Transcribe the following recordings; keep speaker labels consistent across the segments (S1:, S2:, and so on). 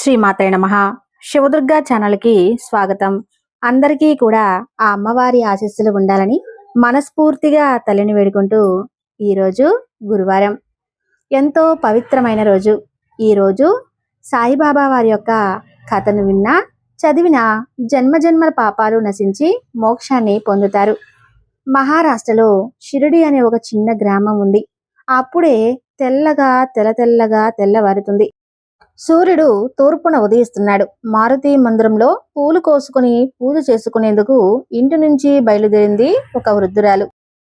S1: శ్రీమాత్రే నమ. శివదుర్గా ఛానల్కి స్వాగతం. అందరికీ కూడా ఆ అమ్మవారి ఆశీస్సులు ఉండాలని మనస్ఫూర్తిగా తల్లిని వేడుకుంటూ ఈరోజు గురువారం. ఎంతో పవిత్రమైన రోజు. ఈరోజు సాయిబాబా వారి యొక్క కథను విన్నా చదివిన జన్మజన్మల పాపాలు నశించి మోక్షాన్ని పొందుతారు. మహారాష్ట్రలో షిరిడి అనే ఒక చిన్న గ్రామం ఉంది. అప్పుడే తెల్లగా తెల్ల తెల్లగా తెల్లవారుతుంది. సూర్యుడు తూర్పున ఉదయిస్తున్నాడు. మారుతి మందిరంలో పూలు కోసుకుని పూజ చేసుకునేందుకు ఇంటి నుంచి బయలుదేరింది ఒక వృద్ధురాలు.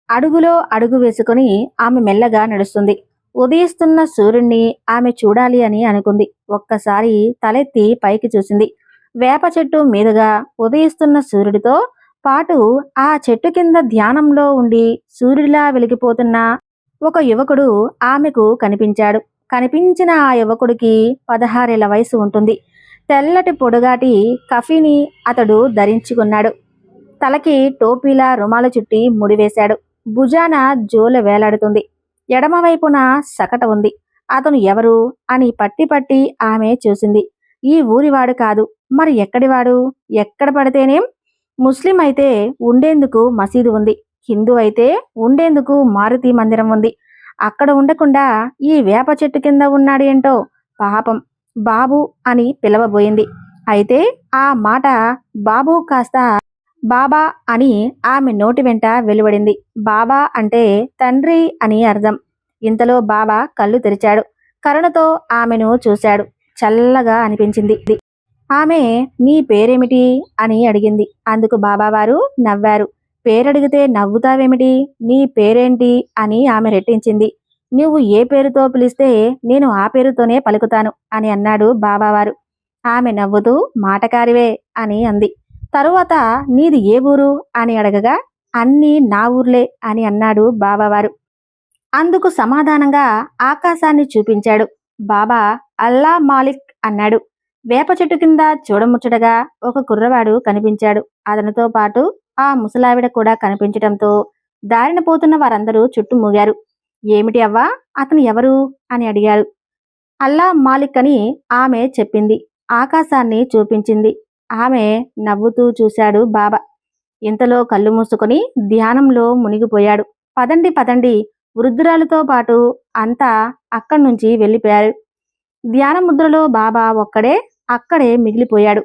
S1: అడుగులో అడుగు వేసుకుని ఆమె మెల్లగా నడుస్తుంది. ఉదయిస్తున్న సూర్యుణ్ణి ఆమె చూడాలి అని అనుకుంది. ఒక్కసారి తలెత్తి పైకి చూసింది. వేప చెట్టు మీదుగా ఉదయిస్తున్న సూర్యుడితో పాటు ఆ చెట్టు కింద ధ్యానంలో ఉండి సూర్యుడిలా వెలిగిపోతున్న ఒక యువకుడు ఆమెకు కనిపించాడు. కనిపించిన ఆ యువకుడికి పదహారేళ్ళ వయసు ఉంటుంది. తెల్లటి పొడుగాటి కఫీని అతడు ధరించుకున్నాడు. తలకి టోపీలా రుమాల చుట్టి ముడివేశాడు భుజాన జోల వేలాడుతుంది. ఎడమవైపున సకట ఉంది. అతను ఎవరు అని పట్టి పట్టి ఆమె చూసింది. ఈ ఊరివాడు కాదు. మరి ఎక్కడివాడు? ఎక్కడ పడితేనేం ముస్లిం అయితే ఉండేందుకు మసీదు ఉంది. హిందూ అయితే ఉండేందుకు మారుతి మందిరం ఉంది. అక్కడ ఉండకుండా ఈ వేప చెట్టు కింద ఉన్నాడేంటో పాపం బాబు అని పిలవబోయింది. అయితే ఆ మాట బాబు కాస్త బాబా అని ఆమె నోటి వెంట వెలువడింది. బాబా అంటే తండ్రి అని అర్థం. ఇంతలో బాబా కళ్ళు తెరిచాడు. కరుణతో ఆమెను చూశాడు. చల్లగా అనిపించింది. ఆమె నీ పేరేమిటి? అని అడిగింది. అందుకు బాబావారు నవ్వారు. పేరడిగితే నవ్వుతావేమిటి? నీ పేరేంటి? అని ఆమె రెట్టించింది. నువ్వు ఏ పేరుతో పిలిస్తే నేను ఆ పేరుతోనే పలుకుతాను అని అన్నాడు బాబావారు. ఆమె నవ్వుతూ మాటకారివే అని అంది. తరువాత నీది ఏ ఊరు? అని అడగగా అన్నీ నా ఊర్లే అని అన్నాడు బాబావారు. అందుకు సమాధానంగా ఆకాశాన్ని చూపించాడు. బాబా అల్లా మాలిక్ అన్నాడు. వేప చెట్టు కింద చూడముచ్చటగా ఒక కుర్రవాడు కనిపించాడు. అతనితో పాటు ఆ ముసలావిడ కూడా కనిపించడంతో దారిన పోతున్న వారందరూ చుట్టుమూగారు ఏమిటి అవ్వా? అతను ఎవరు? అని అడిగారు. అల్లా మాలిక్ అని ఆమె చెప్పింది. ఆకాశాన్ని చూపించింది. ఆమె నవ్వుతూ చూశాడు బాబా. ఇంతలో కళ్ళు మూసుకొని ధ్యానంలో మునిగిపోయాడు. పదండి పదండి. వృద్ధురాలతో పాటు అంతా అక్కడి నుంచి వెళ్ళిపోయారు. ధ్యాన ముద్రలో బాబా ఒక్కడే అక్కడే మిగిలిపోయాడు.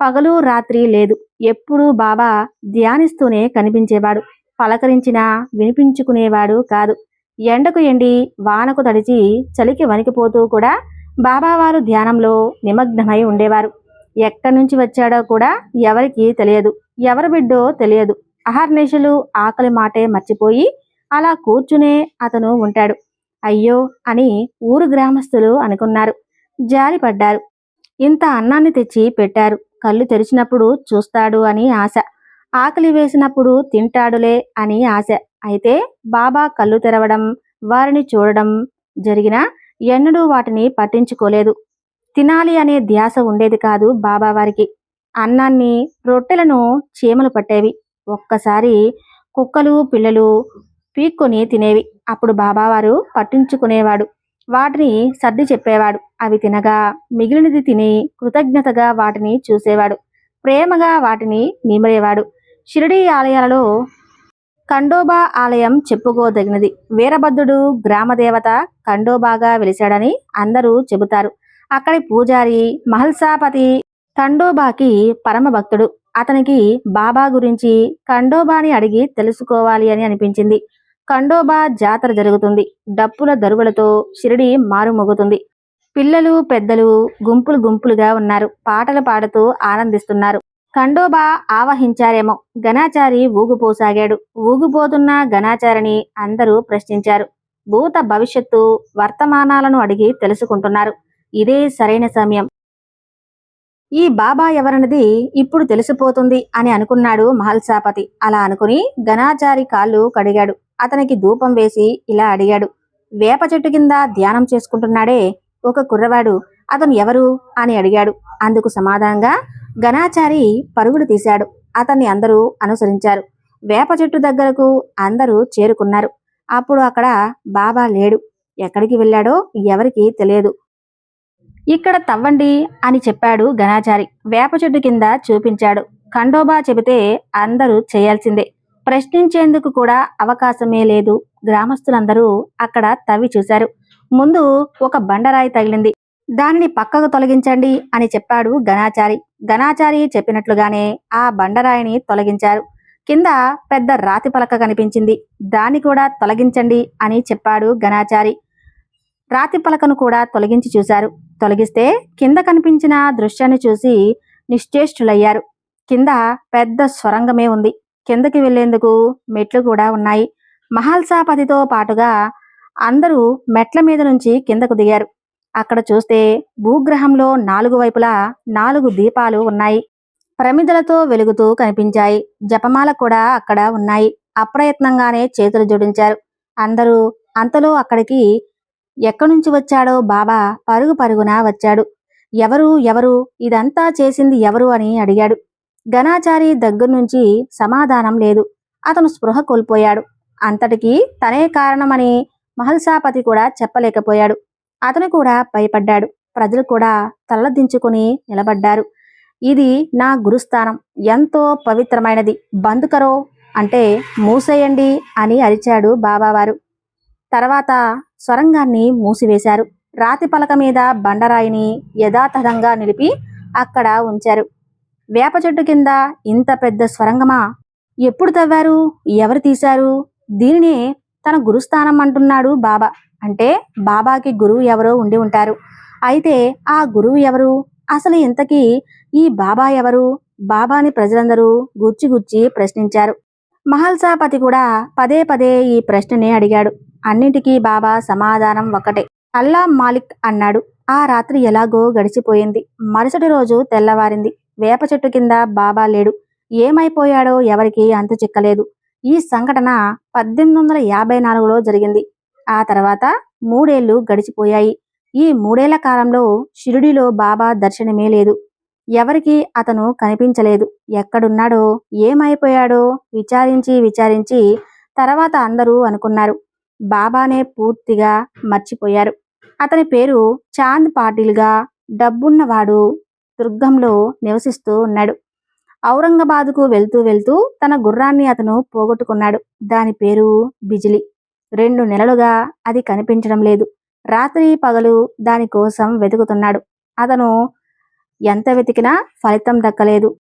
S1: పగలు రాత్రి లేదు. ఎప్పుడూ బాబా ధ్యానిస్తూనే కనిపించేవాడు. పలకరించినా వినిపించుకునేవాడు కాదు. ఎండకు ఎండి వానకు తడిచి చలికి వణికిపోతూ కూడా బాబావారు ధ్యానంలో నిమగ్నమై ఉండేవారు. ఎక్కడి నుంచి వచ్చాడో కూడా ఎవరికీ తెలియదు. ఎవరి బిడ్డో తెలియదు. అహర్నిశలు ఆకలి మాటే మర్చిపోయి అలా కూర్చునే అతను ఉంటాడు. అయ్యో అని ఊరు గ్రామస్తులు అనుకున్నారు. జారిపడ్డారు ఇంత అన్నాన్ని తెచ్చి పెట్టారు. కళ్ళు తెరిచినప్పుడు చూస్తాడు అని ఆశ. ఆకలి వేసినప్పుడు తింటాడులే అని ఆశ. అయితే బాబా కళ్ళు తెరవడం వారిని చూడడం జరిగినా ఎన్నడూ వాటిని పట్టించుకోలేదు. తినాలి అనే ధ్యాస ఉండేది కాదు బాబా వారికి. అన్నాన్ని రొట్టెలను చీమలు పట్టేవి. ఒక్కసారి కుక్కలు పిల్లలు పీక్కొని తినేవి. అప్పుడు బాబావారు పట్టించుకునేవాడు. వాటిని సర్ది చెప్పేవాడు. అవి తినగా మిగిలినది తిని కృతజ్ఞతగా వాటిని చూసేవాడు. ప్రేమగా వాటిని నిమిరేవాడు షిరిడి ఆలయాలలో ఖండోబా ఆలయం చెప్పుకోదగినది. వీరభద్రుడు గ్రామదేవత ఖండోబాగా వెలిశాడని అందరూ చెబుతారు. అక్కడి పూజారి మహల్సాపతి ఖండోబాకి పరమ భక్తుడు. అతనికి బాబా గురించి ఖండోబాని అడిగి తెలుసుకోవాలి అని అనిపించింది. ఖండోబా జాతర జరుగుతుంది. డప్పుల దరువులతో షిరిడి మారుమోగుతుంది. పిల్లలు పెద్దలు గుంపులు గుంపులుగా ఉన్నారు. పాటలు పాడుతూ ఆనందిస్తున్నారు. ఖండోబా ఆవహించారేమో. గణాచారి ఊగుపోసాగాడు. ఊగిపోతున్న గణాచారిని అందరూ ప్రశ్నించారు. భూత భవిష్యత్తు వర్తమానాలను అడిగి తెలుసుకుంటున్నారు. ఇదే సరైన సమయం. ఈ బాబా ఎవరన్నది ఇప్పుడు తెలిసిపోతుంది అని అనుకున్నాడు మహల్సాపతి. అలా అనుకుని గణాచారి కాళ్ళు కడిగాడు. అతనికి ధూపం వేసి ఇలా అడిగాడు. వేప చెట్టు కింద ధ్యానం చేసుకుంటున్నాడే ఒక కుర్రవాడు. అతను ఎవరు అని అడిగాడు. అందుకు సమాధానంగా గణాచారి పరుగులు తీశాడు. అతన్ని అందరూ అనుసరించారు. వేప చెట్టు దగ్గరకు అందరూ చేరుకున్నారు. అప్పుడు అక్కడ బాబా లేడు. ఎక్కడికి వెళ్ళాడో ఎవరికీ తెలియదు. ఇక్కడ తవ్వండి అని చెప్పాడు గణాచారి. వేప చెట్టు కింద చూపించాడు. ఖండోబా చెబితే అందరూ చేయాల్సిందే. ప్రశ్నించేందుకు కూడా అవకాశమే లేదు. గ్రామస్తులందరూ అక్కడ తవ్వి చూశారు. ముందు ఒక బండరాయి తగిలింది. దానిని పక్కకు తొలగించండి అని చెప్పాడు గణాచారి. గణాచారి చెప్పినట్లుగానే ఆ బండరాయిని తొలగించారు. కింద పెద్ద రాతి పలక కనిపించింది. దాన్ని కూడా తొలగించండి అని చెప్పాడు గణాచారి. రాతి పలకను కూడా తొలగించి చూశారు. తొలగిస్తే కింద కనిపించిన దృశ్యాన్ని చూసి నిశ్చేష్టులయ్యారు. కింద పెద్ద స్వరంగమే ఉంది. కిందకి వెళ్ళేందుకు మెట్లు కూడా ఉన్నాయి. మహల్సాపతితో పాటుగా అందరూ మెట్ల మీద నుంచి కిందకు దిగారు. అక్కడ చూస్తే భూగ్రహంలో నాలుగు వైపులా నాలుగు దీపాలు ఉన్నాయి. ప్రమిదలతో వెలుగుతూ కనిపించాయి. జపమాల కూడా అక్కడ ఉన్నాయి. అప్రయత్నంగానే చేతులు జోడించారు. అందరూ అంతలో అక్కడికి ఎక్కడి నుంచి వచ్చాడో బాబా పరుగు పరుగున వచ్చాడు. ఎవరు ఎవరు? ఇదంతా చేసింది ఎవరు అని అడిగాడు. గణాచారి దగ్గర నుంచి సమాధానం లేదు. అతను స్పృహ కోల్పోయాడు. అంతటికి తనే కారణమని మహల్సాపతి కూడా చెప్పలేకపోయాడు. అతను కూడా భయపడ్డాడు. ప్రజలు కూడా తలదించుకుని నిలబడ్డారు. ఇది నా గురుస్థానం. ఎంతో పవిత్రమైనది. బందుకరో అంటే మూసేయండి అని అరిచాడు బాబావారు. తర్వాత స్వరంగాన్ని మూసివేశారు. రాతి పలక మీద బండరాయిని యథాతథంగా నిలిపి అక్కడ ఉంచారు. వేప చెట్టు కింద ఇంత పెద్ద స్వరంగమా? ఎప్పుడు తవ్వారు? ఎవరు తీశారు? దీనినే తన గురుస్థానం అంటున్నాడు బాబా. అంటే బాబాకి గురువు ఎవరో ఉండి ఉంటారు. అయితే ఆ గురువు ఎవరు? అసలు ఇంతకీ ఈ బాబా ఎవరు? బాబాని ప్రజలందరూ గుచ్చి గుచ్చి ప్రశ్నించారు. మహల్సాపతి కూడా పదే పదే ఈ ప్రశ్నని అడిగాడు. అన్నిటికీ బాబా సమాధానం ఒకటే అల్లా మాలిక్ అన్నాడు ఆ రాత్రి ఎలాగో గడిచిపోయింది. మరుసటి రోజు తెల్లవారింది. వేప చెట్టు కింద బాబా లేడు. ఏమైపోయాడో ఎవరికీ అంతు చిక్కలేదు. ఈ సంఘటన పద్దెనిమిది వందల యాభై నాలుగులో జరిగింది. ఆ తర్వాత మూడేళ్ళు గడిచిపోయాయి. ఈ మూడేళ్ళ కాలంలో షిరిడిలో బాబా దర్శనమే లేదు. ఎవరికి అతను కనిపించలేదు. ఎక్కడున్నాడో ఏమైపోయాడో విచారించి విచారించి తర్వాత అందరూ అనుకున్నారు. బాబానే పూర్తిగా మర్చిపోయారు. అతని పేరు చాంద్ పాటిల్గా డబ్బున్నవాడు దుర్గంలో నివసిస్తూ ఉన్నాడు. ఔరంగాబాద్కు వెళ్తూ వెళ్తూ తన గుర్రాన్ని అతను పోగొట్టుకున్నాడు. దాని పేరు బిజిలి. రెండు నెలలుగా అది కనిపించడం లేదు. రాత్రి పగలు దాని కోసం వెతుకుతున్నాడు. అతను ఎంత వెతికినా ఫలితం దక్కలేదు.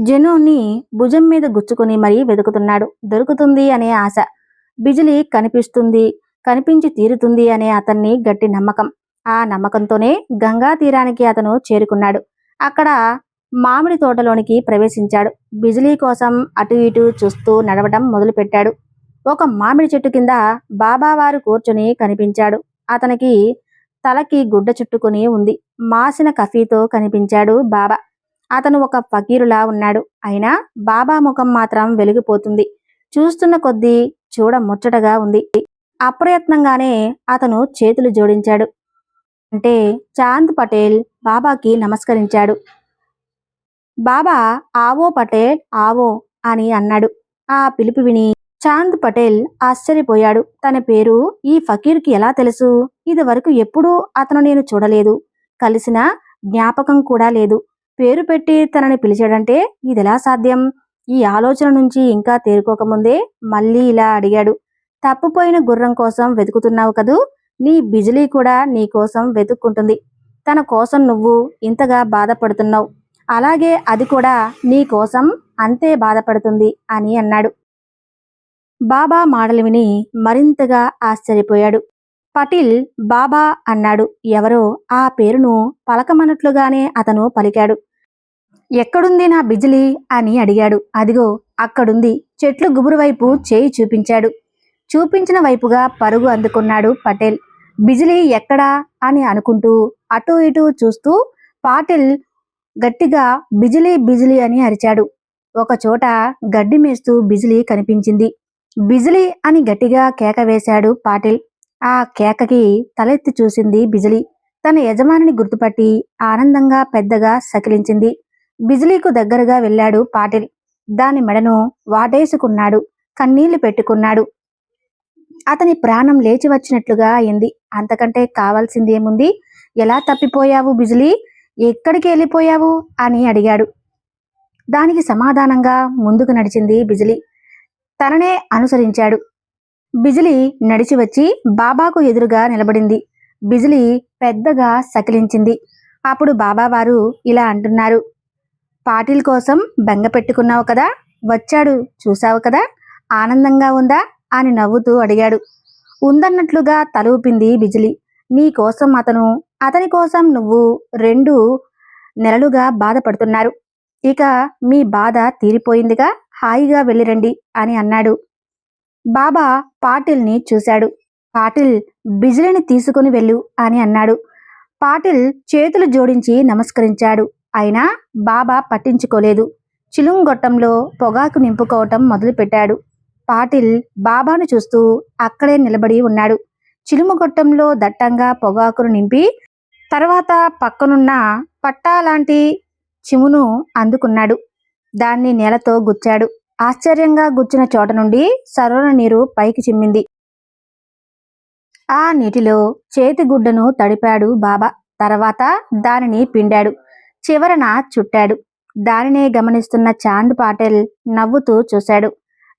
S1: జనుని భుజం మీద గుచ్చుకుని మరీ వెతుకుతున్నాడు. దొరుకుతుంది అనే ఆశ. బిజిలి కనిపిస్తుంది కనిపించి తీరుతుంది అనే అతన్ని గట్టి నమ్మకం. ఆ నమ్మకంతోనే గంగా తీరానికి అతను చేరుకున్నాడు. అక్కడ మామిడి తోటలోనికి ప్రవేశించాడు. బిజిలీ కోసం అటు ఇటు చూస్తూ నడవడం మొదలుపెట్టాడు. ఒక మామిడి చెట్టు కింద బాబావారు కూర్చొని కనిపించాడు. అతనికి తలకి గుడ్డ చుట్టుకుని ఉంది. మాసిన కఫీతో కనిపించాడు బాబా. అతను ఒక ఫకీరులా ఉన్నాడు. అయినా బాబా ముఖం మాత్రం వెలిగిపోతుంది. చూస్తున్న కొద్దీ చూడ ముచ్చటగా ఉంది. అప్రయత్నంగానే అతను చేతులు జోడించాడు. అంటే చాంద్ పటేల్ బాబాకి నమస్కరించాడు. బాబా ఆవో పటేల్ ఆవో అని అన్నాడు. ఆ పిలుపు విని చాంద్ పటేల్ ఆశ్చర్యపోయాడు. తన పేరు ఈ ఫకీర్కి ఎలా తెలుసు? ఇది వరకు ఎప్పుడూ అతను నేను చూడలేదు. కలిసిన జ్ఞాపకం కూడా లేదు. పేరు పెట్టి తనని పిలిచాడంటే ఇదెలా సాధ్యం? ఈ ఆలోచన నుంచి ఇంకా తేరుకోకముందే మళ్ళీ ఇలా అడిగాడు. తప్పుపోయిన గుర్రం కోసం వెతుకుతున్నావు కదూ? నీ బిజిలీ కూడా నీ కోసం వెతుక్కుంటుంది. తన కోసం నువ్వు ఇంతగా బాధపడుతున్నావు. అలాగే అది కూడా నీ కోసం అంతే బాధపడుతుంది అని అన్నాడు. బాబా మాటలు విని మరింతగా ఆశ్చర్యపోయాడు. పటిల్ బాబా అన్నాడు. ఎవరో ఆ పేరును పలకమన్నట్లుగానే అతను పలికాడు. ఎక్కడుంది నా బిజిలీ అని అడిగాడు. అదిగో అక్కడుంది. చెట్లు గుబురు వైపు చేయి చూపించాడు. చూపించిన వైపుగా పరుగు అందుకున్నాడు పటేల్. బిజిలీ ఎక్కడా అని అనుకుంటూ అటూ ఇటూ చూస్తూ పాటిల్ గట్టిగా బిజిలీ బిజిలీ అని అరిచాడు. ఒక చోట గడ్డి మేస్తూ బిజిలీ కనిపించింది. బిజిలీ అని గట్టిగా కేక వేశాడు పాటిల్. ఆ కేకకి తలెత్తి చూసింది బిజిలీ. తన యజమానిని గుర్తుపట్టి ఆనందంగా పెద్దగా సకిలించింది. బిజిలీకు దగ్గరగా వెళ్ళాడు పాటిల్. దాని మెడను వాటేసుకున్నాడు కన్నీళ్ళు పెట్టుకున్నాడు. అతని ప్రాణం లేచి వచ్చినట్లుగా అయింది. అంతకంటే కావాల్సింది ఏముంది ఎలా తప్పిపోయావు బిజిలీ? ఎక్కడికి వెళ్ళిపోయావు? అని అడిగాడు. దానికి సమాధానంగా ముందుకు నడిచింది బిజిలి. తననే అనుసరించాడు. బిజిలీ నడిచి వచ్చి బాబాకు ఎదురుగా నిలబడింది. బిజిలి పెద్దగా సకిలించింది. అప్పుడు బాబావారు ఇలా అంటున్నారు. పాటిల్ కోసం బెంగ పెట్టుకున్నావు కదా? వచ్చాడు. చూసావు కదా? ఆనందంగా ఉందా? అని నవ్వుతూ అడిగాడు. ఉందన్నట్లుగా తలూపింది బిజిలి. నీ కోసం అతను అతని కోసం నువ్వు రెండు నెలలుగా బాధపడుతున్నారు. ఇక మీ బాధ తీరిపోయిందిగా? హాయిగా వెళ్ళిరండి అని అన్నాడు. బాబా పాటిల్ని చూశాడు. పాటిల్ బిజిలిని తీసుకుని వెళ్ళు అని అన్నాడు. పాటిల్ చేతులు జోడించి నమస్కరించాడు. అయినా బాబా పట్టించుకోలేదు. చిలుంగొట్టంలో పొగాకు నింపుకోవటం మొదలుపెట్టాడు. పాటిల్ బాబాను చూస్తూ అక్కడే నిలబడి ఉన్నాడు. చిలుముగొట్టంలో దట్టంగా పొగాకును నింపి తర్వాత పక్కనున్న పట్టా లాంటి చిమును అందుకున్నాడు. దాన్ని నేలతో గుచ్చాడు. ఆశ్చర్యంగా గుచ్చిన చోట నుండి సర్వన నీరు పైకి చిమ్మింది. ఆ నీటిలో చేతి గుడ్డను తడిపాడు బాబా. తర్వాత దానిని పిండాడు. చివరన చుట్టాడు. దానినే గమనిస్తున్న చాంద్ పాటెల్ నవ్వుతూ చూశాడు.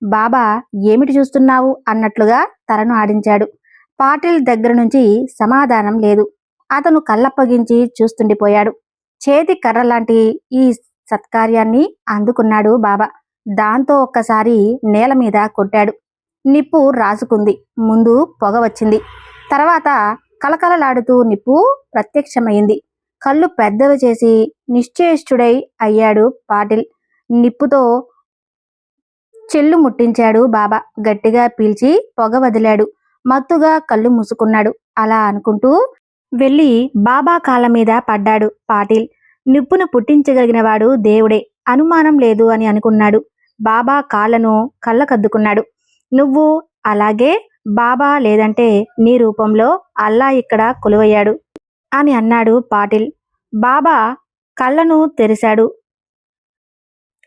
S1: బాబా ఏమిటి చూస్తున్నావు? అన్నట్లుగా తలను ఆడించాడు. పాటిల్ దగ్గర నుంచి సమాధానం లేదు. అతను కళ్ళప్పగించి చూస్తుండిపోయాడు. చేతి కర్ర లాంటి ఈ సత్కార్యాన్ని అందుకున్నాడు బాబా. దాంతో ఒక్కసారి నేల మీద కొట్టాడు. నిప్పు రాసుకుంది. ముందు పొగ వచ్చింది. తర్వాత కలకలలాడుతూ నిప్పు ప్రత్యక్షమైంది. కళ్ళు పెద్దవి చేసి నిశ్చేష్టుడై అయ్యాడు పాటిల్. నిప్పుతో చెల్లు ముట్టించాడు బాబా. గట్టిగా పీల్చి పొగ వదిలాడు. మత్తుగా కళ్ళు మూసుకున్నాడు. అలా అనుకుంటూ వెళ్ళి బాబా కాళ్ళ మీద పడ్డాడు పాటిల్. నిప్పును పుట్టించగలిగినవాడు దేవుడే. అనుమానం లేదు అని అనుకున్నాడు. బాబా కాళ్ళను కళ్ళకద్దుకున్నాడు. నువ్వు అలాగే బాబా లేదంటే నీ రూపంలో అల్లా ఇక్కడ కొలువయ్యాడు. అని అన్నాడు పాటిల్. బాబా కళ్ళను తెరిశాడు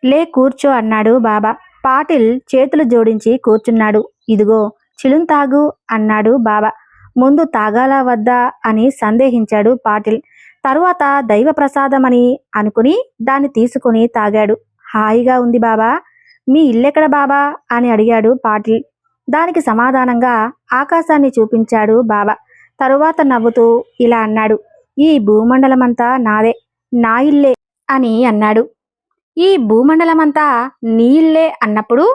S1: లే కూర్చో అన్నాడు బాబా. పాటిల్ చేతులు జోడించి కూర్చున్నాడు. ఇదిగో చిలుం తాగు అన్నాడు బాబా. ముందు తాగాలా వద్దా అని సందేహించాడు పాటిల్. తరువాత దైవ ప్రసాదమని అనుకుని దాన్ని తీసుకుని తాగాడు. హాయిగా ఉంది బాబా. మీ ఇల్లెక్కడ బాబా? అని అడిగాడు పాటిల్. దానికి సమాధానంగా ఆకాశాన్ని చూపించాడు బాబా. తరువాత నవ్వుతూ ఇలా అన్నాడు. ఈ భూమండలమంతా నాదే నా ఇల్లే అని అన్నాడు. ఈ భూమండలమంతా నీ ఇల్లే అన్నప్పుడు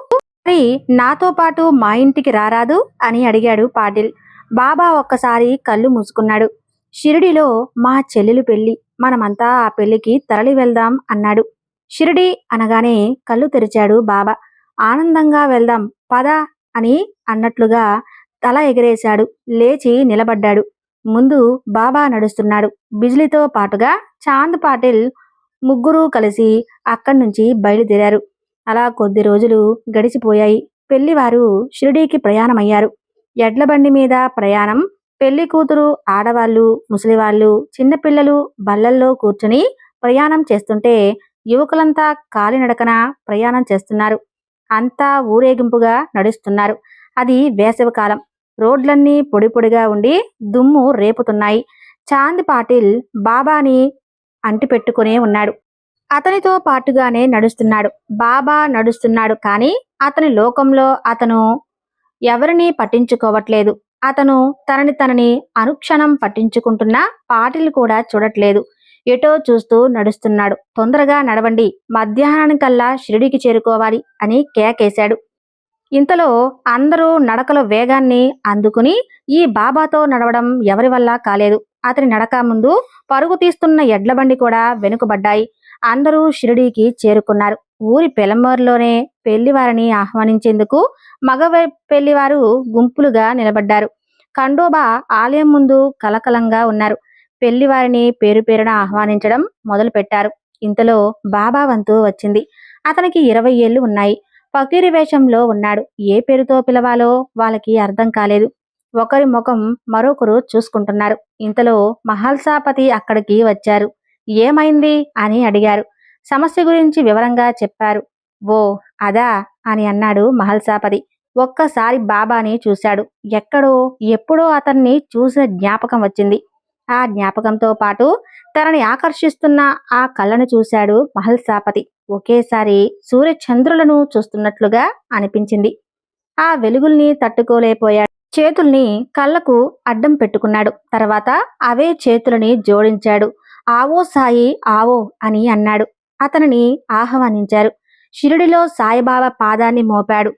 S1: మరి నాతో పాటు మా ఇంటికి రారాదు అని అడిగాడు పాటిల్. బాబా ఒక్కసారి కళ్ళు మూసుకున్నాడు. షిరిడిలో మా చెల్లెలు పెళ్ళి మనమంతా ఆ పెళ్ళికి తరలి వెళ్దాం అన్నాడు. షిరిడి అనగానే కళ్ళు తెరిచాడు బాబా. ఆనందంగా వెళ్దాం పద అని అన్నట్లుగా తల ఎగరేశాడు. లేచి నిలబడ్డాడు. ముందు బాబా నడుస్తున్నాడు. బిజ్లీతో పాటుగా చాంద్ పాటిల్ ముగ్గురు కలిసి అక్కడి నుంచి బయలుదేరారు. అలా కొద్ది రోజులు గడిచిపోయాయి. పెళ్ళివారు షిరిడీకి ప్రయాణమయ్యారు. ఎడ్ల బండి మీద ప్రయాణం. పెళ్ళి కూతురు ఆడవాళ్ళు ముసలివాళ్ళు చిన్నపిల్లలు బల్లల్లో కూర్చుని ప్రయాణం చేస్తుంటే యువకులంతా కాలినడకన ప్రయాణం చేస్తున్నారు. అంతా ఊరేగింపుగా నడుస్తున్నారు. అది వేసవికాలం రోడ్లన్నీ పొడి పొడిగా ఉండి దుమ్ము రేపుతున్నాయి. చాంద్ పాటిల్ బాబాని అంటిపెట్టుకునే ఉన్నాడు. అతనితో పాటుగానే నడుస్తున్నాడు. బాబా నడుస్తున్నాడు కానీ అతని లోకంలో అతను ఎవరిని పట్టించుకోవట్లేదు. అతను తనని తనని అనుక్షణం పట్టించుకుంటున్నా పాటిల్ కూడా చూడట్లేదు. ఎటో చూస్తూ నడుస్తున్నాడు. తొందరగా నడవండి. మధ్యాహ్నానికల్లా షిరిడికి చేరుకోవాలి అని కేకేశాడు. ఇంతలో అందరూ నడకలో వేగాన్ని అందుకుని ఈ బాబాతో నడవడం ఎవరి వల్ల కాలేదు. అతని నడక ముందు పరుగు తీస్తున్న ఎడ్లబండి కూడా వెనుకబడ్డాయి. అందరూ షిరిడీకి చేరుకున్నారు. ఊరి పెలంబర్లోనే పెళ్ళివారిని ఆహ్వానించేందుకు మగ పెళ్ళివారు గుంపులుగా నిలబడ్డారు. ఖండోబా ఆలయం ముందు కలకలంగా ఉన్నారు. పెళ్ళివారిని పేరు పేరున ఆహ్వానించడం మొదలుపెట్టారు. ఇంతలో బాబా వంతు వచ్చింది. అతనికి ఇరవై ఏళ్ళు ఉన్నాయి. ఫకీరి వేషంలో ఉన్నాడు. ఏ పేరుతో పిలవాలో వాళ్ళకి అర్థం కాలేదు. ఒకరి ముఖం మరొకరు చూసుకుంటున్నారు. ఇంతలో మహల్సాపతి అక్కడికి వచ్చారు. ఏమైంది? అని అడిగారు. సమస్య గురించి వివరంగా చెప్పారు. ఓ అదా? అని అన్నాడు మహల్సాపతి. ఒక్కసారి బాబాని చూశాడు. ఎక్కడో ఎప్పుడో అతన్ని చూసిన జ్ఞాపకం వచ్చింది. ఆ జ్ఞాపకంతో పాటు తనని ఆకర్షిస్తున్న ఆ కళ్ళను చూశాడు మహల్సాపతి. ఒకేసారి సూర్య చంద్రులను చూస్తున్నట్లుగా అనిపించింది. ఆ వెలుగుల్ని తట్టుకోలేకపోయాడు చేతుల్ని కళ్ళకు అడ్డం పెట్టుకున్నాడు. తర్వాత అవే చేతులని జోడించాడు. ఆవో సాయి ఆవో అని అన్నాడు. అతనిని ఆహ్వానించారు. షిరిడిలో సాయిబాబా పాదాన్ని మోపాడు.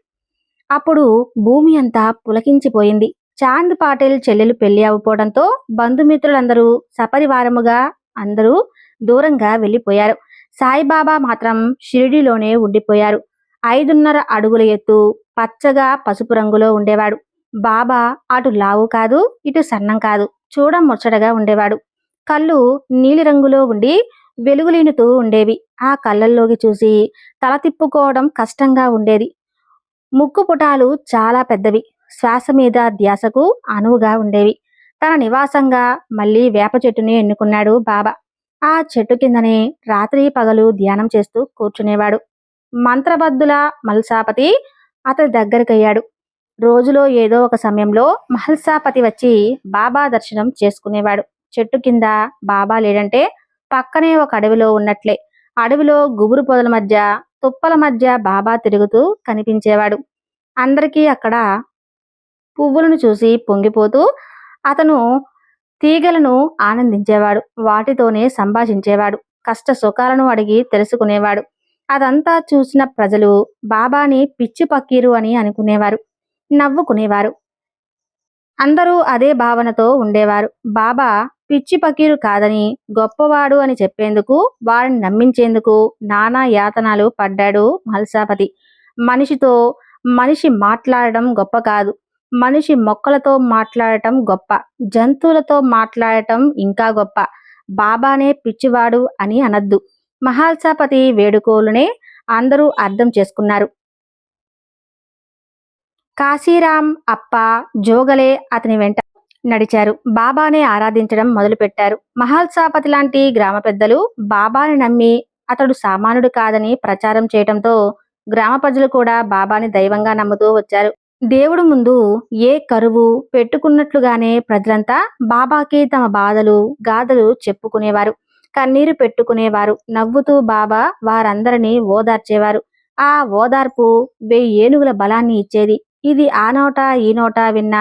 S1: అప్పుడు భూమి అంతా పులకించిపోయింది. చాంద్ పాటిల్ చెల్లెలు పెళ్ళి అవ్వపోవడంతో బంధుమిత్రులందరూ సపరివారముగా అందరూ దూరంగా వెళ్ళిపోయారు. సాయిబాబా మాత్రం షిరిడిలోనే ఉండిపోయారు. ఐదున్నర అడుగుల ఎత్తు పచ్చగా పసుపు రంగులో ఉండేవాడు. బాబా అటు లావు కాదు ఇటు సన్నం కాదు. చూడ ముచ్చటగా ఉండేవాడు. కళ్ళు నీలిరంగులో ఉండి వెలుగులీనుతూ ఉండేవి. ఆ కళ్ళల్లోకి చూసి తల తిప్పుకోవడం కష్టంగా ఉండేది. ముక్కు పుటాలు చాలా పెద్దవి. శ్వాస మీద ధ్యాసకు అనువుగా ఉండేవి. తన నివాసంగా మళ్ళీ వేప చెట్టుని ఎన్నుకున్నాడు బాబా. ఆ చెట్టు కిందనే రాత్రి పగలు ధ్యానం చేస్తూ కూర్చునేవాడు. మంత్రబద్దుల మల్సాపతి అతని దగ్గరికయ్యాడు. రోజులో ఏదో ఒక సమయంలో మహల్సాపతి వచ్చి బాబా దర్శనం చేసుకునేవాడు. చెట్టు కింద బాబా లేడంటే పక్కనే ఒక అడవిలో ఉన్నట్లే. అడవిలో గుబురు పొదల మధ్య తుప్పల మధ్య బాబా తిరుగుతూ కనిపించేవాడు. అందరికీ అక్కడ పువ్వులను చూసి పొంగిపోతూ అతను తీగలను ఆనందించేవాడు వాటితోనే సంభాషించేవాడు కష్ట సుఖాలను అడిగి తెలుసుకునేవాడు. అదంతా చూసిన ప్రజలు బాబాని పిచ్చి పక్కీరు అని అనుకునేవారు నవ్వుకునేవారు. అందరూ అదే భావనతో ఉండేవారు. బాబా పిచ్చి పకీరు కాదని గొప్పవాడు అని చెప్పేందుకు వారిని నమ్మించేందుకు నానా యాతనాలు పడ్డాడు మల్సాపతి. మనిషితో మనిషి మాట్లాడడం గొప్ప కాదు. మనిషి మొక్కలతో మాట్లాడటం గొప్ప జంతువులతో మాట్లాడటం ఇంకా గొప్ప. బాబానే పిచ్చివాడు అని అనద్దు. మహాల్సాపతి వేడుకోలునే అందరూ అర్థం చేసుకున్నారు. కాశీరాం అప్ప జోగలే అతని వెంట నడిచారు. బాబానే ఆరాధించడం మొదలుపెట్టారు. మహాల్సాపతి లాంటి గ్రామ పెద్దలు బాబాని నమ్మి అతడు సామానుడు కాదని ప్రచారం చేయడంతో గ్రామ ప్రజలు కూడా బాబాని దైవంగా నమ్ముతూ వచ్చారు. దేవుడు ముందు ఏ కరువు పెట్టుకున్నట్లుగానే ప్రజలంతా బాబాకి తమ బాధలు గాథలు చెప్పుకునేవారు. కన్నీరు పెట్టుకునేవారు. నవ్వుతూ బాబా వారందరినీ ఓదార్చేవారు. ఆ ఓదార్పు వెయ్యి ఏనుగుల బలాన్ని ఇచ్చేది. ఇది ఆ నోట ఈ నోట విన్న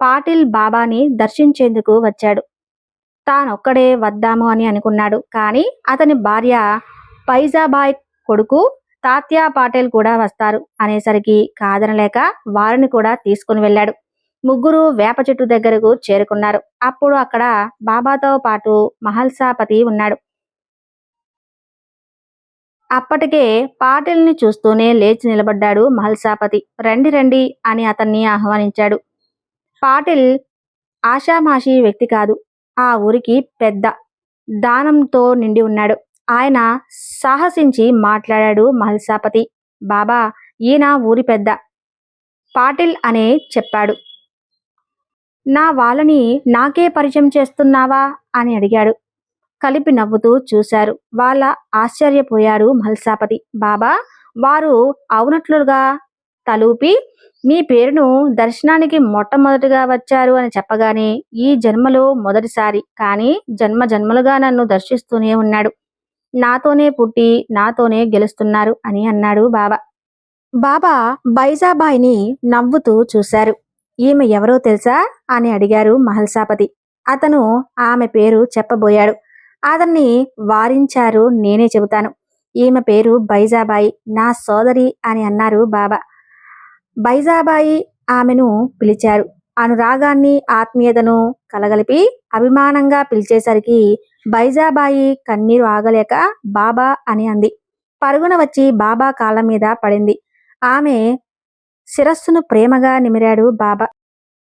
S1: పాటిల్ బాబాని దర్శించేందుకు వచ్చాడు. తానొక్కడే వద్దాము అని అనుకున్నాడు. కానీ అతని భార్య పైజాబాయ్ కొడుకు తాత్యా పాటేల్ కూడా వస్తారు. అనేసరికి కాదనలేక వారిని కూడా తీసుకుని వెళ్ళాడు. ముగ్గురు వేప చెట్టు దగ్గరకు చేరుకున్నారు. అప్పుడు అక్కడ బాబాతో పాటు మహల్సాపతి ఉన్నాడు. అప్పటికే పాటిల్ని చూస్తూనే లేచి నిలబడ్డాడు మహల్సాపతి. రండి రండి అని అతన్ని ఆహ్వానించాడు. పాటిల్ ఆషామాషి వ్యక్తి కాదు. ఆ ఊరికి పెద్ద దానంతో నిండి ఉన్నాడు. ఆయన సాహసించి మాట్లాడాడు మహల్సాపతి బాబా ఈయన ఊరి పెద్ద పాటిల్ అనే చెప్పాడు. నా వాళ్ళని నాకే పరిచయం చేస్తున్నావా అని అడిగాడు. కలిపి నవ్వుతూ చూశారు. వాళ్ళ ఆశ్చర్యపోయాడు మహల్సాపతి బాబా వారు అవునట్లుగా తలూపి మీ పేరును దర్శనానికి మొట్టమొదటిగా వచ్చారు అని చెప్పగానే ఈ జన్మలో మొదటిసారి కానీ జన్మ జన్మలుగా నన్ను దర్శిస్తూనే ఉన్నాడు. నాతోనే పుట్టి నాతోనే గెలుస్తున్నారు అని అన్నాడు బాబా. బాబా బైజాబాయిని నవ్వుతూ చూశారు. ఈమె ఎవరో తెలుసా? అని అడిగారు మహల్సాపతి. అతను ఆమె పేరు చెప్పబోయాడు. అతన్ని వారించారు నేనే చెబుతాను. ఈమె పేరు బైజాబాయి నా సోదరి అని అన్నారు బాబా. బైజాబాయి ఆమెను పిలిచారు. అనురాగాన్ని ఆత్మీయతను కలగలిపి అభిమానంగా పిలిచేసరికి బైజాబాయి కన్నీరు ఆగలేక బాబా అని అంది. పరుగున వచ్చి బాబా కాళ్ళ మీద పడింది. ఆమె శిరస్సును ప్రేమగా నిమిరాడు బాబా.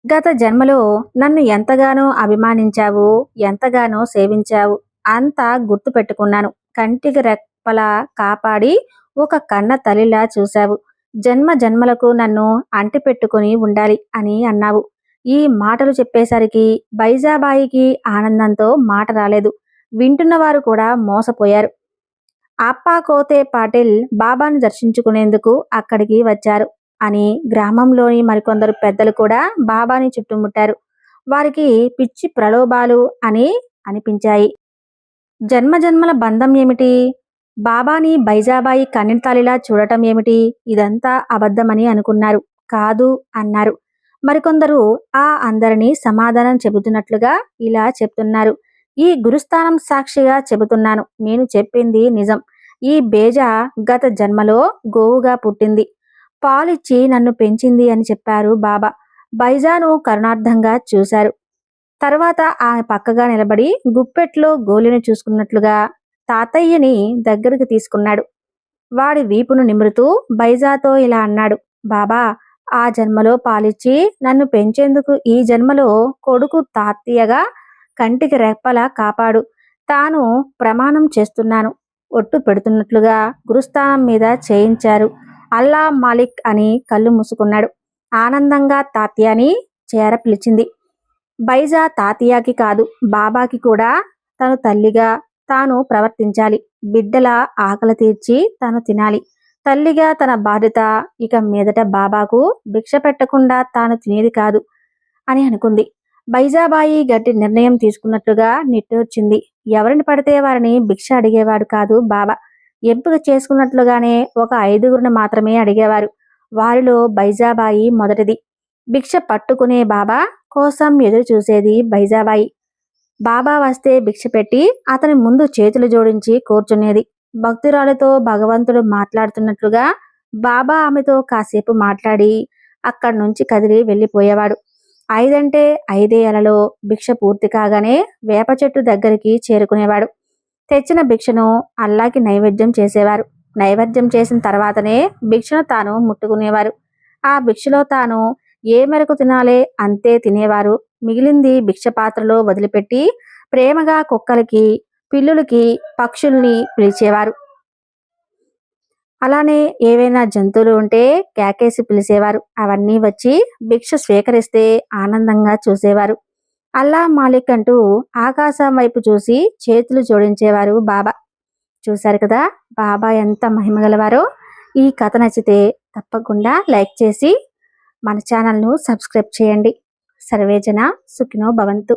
S1: గత జన్మలో నన్ను ఎంతగానో అభిమానించావు ఎంతగానో సేవించావు అంతా గుర్తు పెట్టుకున్నాను. కంటికి రెప్పలా కాపాడి ఒక కన్న తల్లిలా చూశావు. జన్మ జన్మలకు నన్ను అంటిపెట్టుకుని ఉండాలి అని అన్నావు. ఈ మాటలు చెప్పేసరికి బైజాబాయికి ఆనందంతో మాట రాలేదు. వింటున్నవారు కూడా మోసపోయారు. అప్పా కోతే పాటిల్ బాబాను దర్శించుకునేందుకు అక్కడికి వచ్చారు అని గ్రామంలోని మరికొందరు పెద్దలు కూడా బాబాని చుట్టుముట్టారు. వారికి పిచ్చి ప్రలోభాలు అని అనిపించాయి. జన్మ జన్మల బంధం ఏమిటి? బాబాని బైజాబాయి కన్నెంతాలిలా చూడటం ఏమిటి? ఇదంతా అబద్ధమని అనుకున్నారు. కాదు అన్నారు. మరికొందరు ఆ అందరినీ సమాధానం చెబుతున్నట్లుగా ఇలా చెప్తున్నారు. ఈ గురుస్థానం సాక్షిగా చెబుతున్నాను. నేను చెప్పింది నిజం. ఈ బేజ గత జన్మలో గోవుగా పుట్టింది. పాలిచ్చి నన్ను పెంచింది అని చెప్పారు బాబా. బైజాను కరుణార్థంగా చూశారు. తర్వాత ఆమె పక్కగా నిలబడి గుప్పెట్లో గోలిని చూసుకున్నట్లుగా తాతయ్యని దగ్గరకు తీసుకున్నాడు. వాడి వీపును నిమురుతూ బైజాతో ఇలా అన్నాడు. బాబా ఆ జన్మలో పాలిచ్చి నన్ను పెంచేందుకు ఈ జన్మలో కొడుకు తాతయ్యగా కంటికి రెప్పలా కాపాడు. తాను ప్రమాణం చేస్తున్నాను. ఒట్టు పెడుతున్నట్లుగా గురుస్థానం మీద చేయించారు. అల్లా మాలిక్ అని కళ్ళు మూసుకున్నాడు. ఆనందంగా తాత్యాని చేర పిలిచింది. బైజా తాతయ్యకి కాదు బాబాకి కూడా తను తల్లిగా తాను ప్రవర్తించాలి. బిడ్డల ఆకలి తీర్చి తాను తినాలి. తల్లిగా తన బాధ్యత ఇక మీదట బాబాకు భిక్ష పెట్టకుండా తాను తినేది కాదు అని అనుకుంది. బైజాబాయి గట్టి నిర్ణయం తీసుకున్నట్టుగా నిట్టూర్చింది ఎవరిని పడితే వారిని భిక్ష అడిగేవాడు కాదు బాబా. ఎంపిక చేసుకున్నట్లుగానే ఒక ఐదుగురిని మాత్రమే అడిగేవారు. వారిలో బైజాబాయి మొదటిది. భిక్ష పట్టుకునే బాబా కోసం ఎదురు చూసేది బైజాబాయి. బాబా వస్తే భిక్ష పెట్టి అతని ముందు చేతులు జోడించి కూర్చునేది. భక్తురాలతో భగవంతుడు మాట్లాడుతున్నట్లుగా బాబా ఆమెతో కాసేపు మాట్లాడి అక్కడి నుంచి కదిలి వెళ్ళిపోయేవాడు. ఐదంటే ఐదే అలలో భిక్ష పూర్తి కాగానే వేప చెట్టు దగ్గరికి చేరుకునేవాడు. తెచ్చిన భిక్షను అల్లాకి నైవేద్యం చేసేవారు. నైవేద్యం చేసిన తర్వాతనే భిక్షను తాను ముట్టుకునేవారు. ఆ భిక్షలో తాను ఏ మేరకు తినాలే అంతే తినేవారు. మిగిలింది భిక్ష పాత్రలో వదిలిపెట్టి ప్రేమగా కుక్కలకి పిల్లులకి పక్షుల్ని పిలిచేవారు. అలానే ఏవైనా జంతువులు ఉంటే కేకేసి పిలిచేవారు. అవన్నీ వచ్చి భిక్ష స్వీకరిస్తే ఆనందంగా చూసేవారు. అల్లా మాలిక్ అంటూ ఆకాశం వైపు చూసి చేతులు జోడించేవారు బాబా. చూశారు కదా బాబా ఎంత మహిమగలవారో ఈ కథ నచ్చితే తప్పకుండా లైక్ చేసి మన ఛానల్ను సబ్స్క్రైబ్ చేయండి. సర్వేజన సుఖినో భవంతు.